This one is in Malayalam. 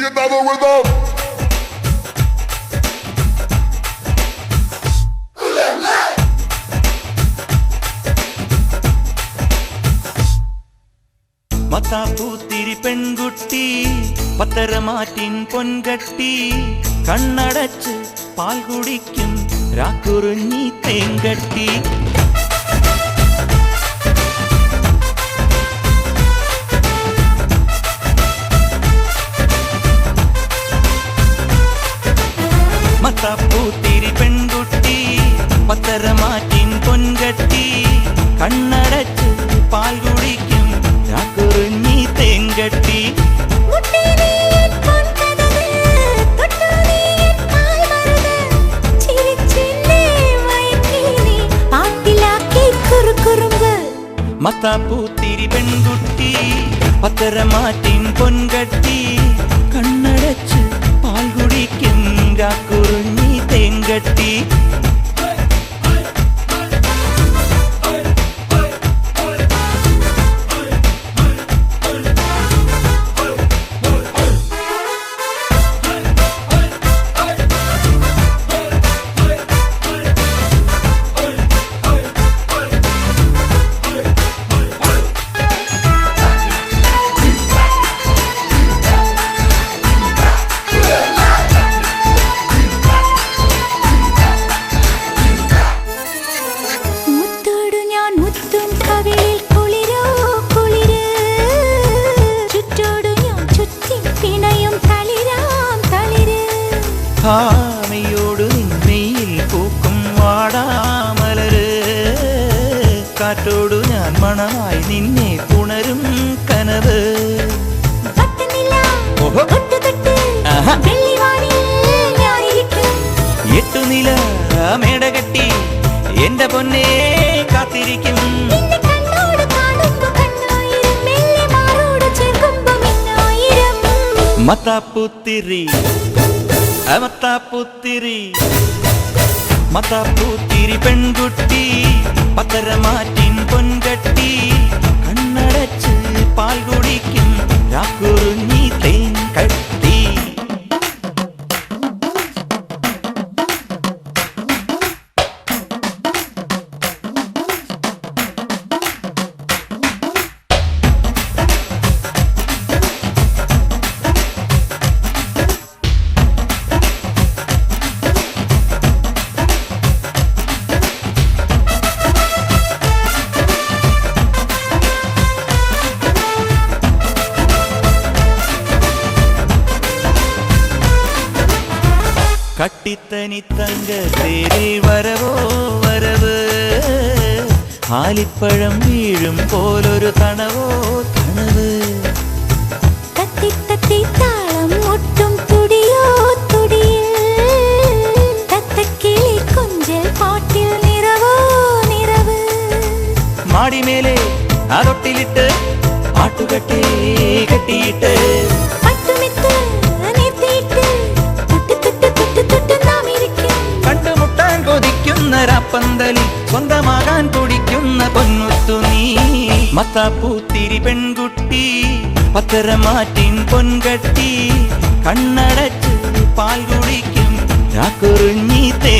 see another rhythm. மத்தாப்பூத்திரி பெண்குட்டி பத்தரமாட்டின் பொன்கட்டி கண்ணடச்சு பால் குடிக்கும் ராக்குருஞ்சி தேங்கட்டி പത്തരമാറ്റിൻ പൊൻകട്ടി കണ്ണടച്ച് പാൽ കുടിക്കും. ചാക്കുറിഞ്ഞി തേങ്കട്ടി. മത്താപ്പൂത്തിരി പെൺകുട്ടി പത്തരമാറ്റിൻ പൊൻകട്ടി കണ്ണടച്ച് ഭാമയോട് നിന്നയിൽ പൂക്കും വാടാമലര് കാറ്റോട് ഞാൻ മണമായി നിന്നെ പുണരും കനവ്. എട്ടുനില മേടകെട്ടി എന്റെ പൊന്നെ കാത്തിരിക്കും നിന്നെ ಮತ ಪುತ್ತಿರಿ ಮತ ಪೂತ್ತಿರಿ ಪೆಣ್ கட்டித்தனி தங்க தேரி வரவோ வரவு. ஆலிப்பழம் வீழும் போலொரு கனவோ கனவு. தத்தி தத்தி தாளம் ஒட்டும் துடியோ துடியில். தத்த கிளி கொஞ்சல் பாட்டில் நிறவோ நிறவு. மாடி மேலே அதொட்டிலிட்டு ஆட்டுக்கட்டி கட்டியிட்டு. സ്വന്തമാകാൻ തുടിക്കുന്ന പൊന്നുത്തു നീ. മത്താപ്പൂത്തിരി പെൺകുട്ടി പത്തരമാറ്റിൻ പൊൻകട്ടി. കണ്ണടച്ച് പാൽ കുടിക്കും ചാക്കുറിഞ്ഞി തേങ്കട്ടി